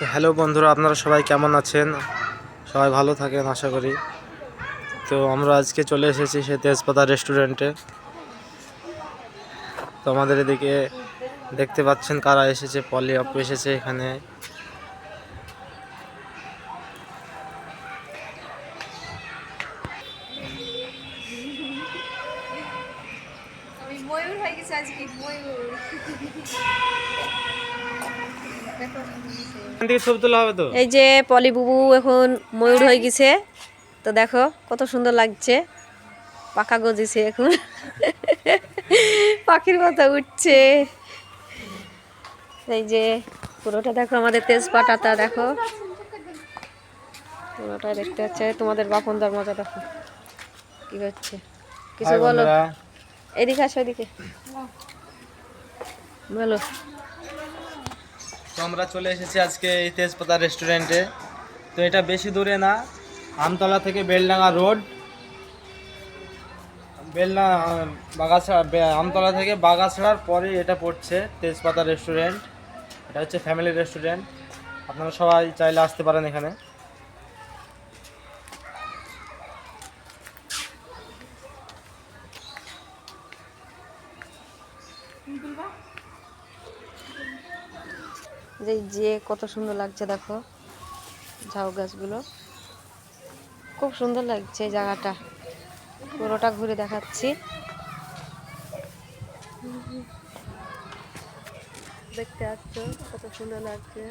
তো হ্যালো বন্ধুরা, আপনারা সবাই কেমন আছেন? সবাই ভালো থাকেন, আশা করি। তো আমরা আজকে চলে এসেছি সে তেজপাতা রেস্টুরেন্টে তো আমাদের এদিকে দেখতে পাচ্ছেন কারা এসেছে, পলি অপ এসেছে এখানে। ময়ূর হয়ে গেছি আজকে, ময়ূর এখান থেকে ছবি তোলা হবে তো এই যে পলি বুবু এখন ময়ূর হয়ে গেছে। তো দেখো কত সুন্দর লাগছে। পাখা গজিছে এখন। পাখির কথা উঠছে। এই যে পুরোটা দেখো আমাদের তেজপাতাটা দেখো। পুরোটা দেখতে হচ্ছে তোমাদের বাপনদার মজা দেখো। কি হচ্ছে? কিছু বলো। এদিকে আসো এদিকে। বলো। তো আমরা চলে এসেছি আজকে এই তেজপাতা রেস্টুরেন্টে তো এটা বেশি দূরে না, আমতলা থেকে বেলডাঙ্গা রোড বেলনা বাগাছড়া আমতলা থেকে বাগাছড়ার পরে এটা পড়ছে তেজপাতা রেস্টুরেন্ট এটা হচ্ছে ফ্যামিলি রেস্টুরেন্ট আপনারা সবাই চাইলে আসতে পারেন এখানে। যে যে কত সুন্দর লাগছে দেখো, ঝাউ গাছগুলো। খুব সুন্দর লাগছে জায়গাটা। পুরোটা ঘুরে দেখাচ্ছি। দেখতে আসছো, কত সুন্দর লাগছে।